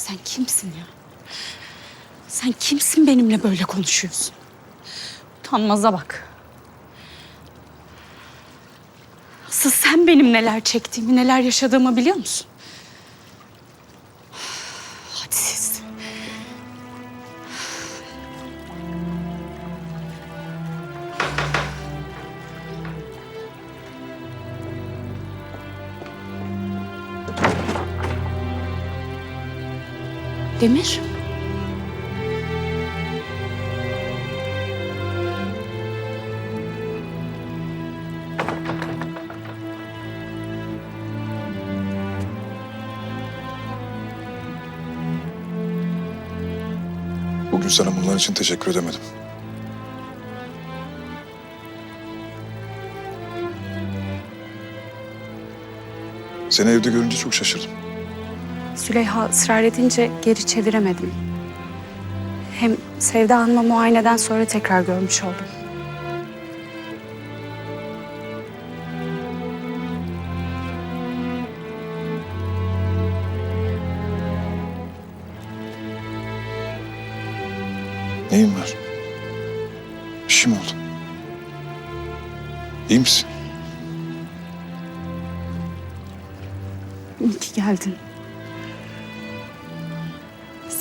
Sen kimsin ya? Sen kimsin benimle böyle konuşuyorsun? Utanmaza bak. Asıl sen benim neler çektiğimi, neler yaşadığımı biliyor musun? Hadsiz. Demir. Bugün sana bunlar için teşekkür edemedim. Seni evde görünce çok şaşırdım. Züleyha ısrar edince geri çeviremedim. Hem Sevda Hanım'ı muayeneden sonra tekrar görmüş oldum. Neyin var? Bir şey mi oldu? İyi misin? İyi ki geldin.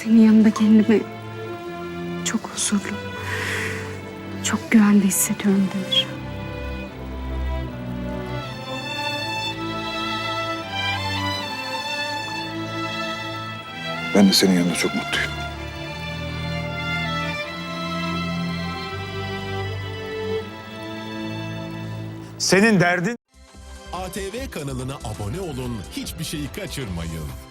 Senin yanında kendimi çok huzurlu, çok güvende hissediyorum Demir. Ben de senin yanında çok mutluyum. Senin derdin ATV kanalına abone olun, hiçbir şeyi kaçırmayın.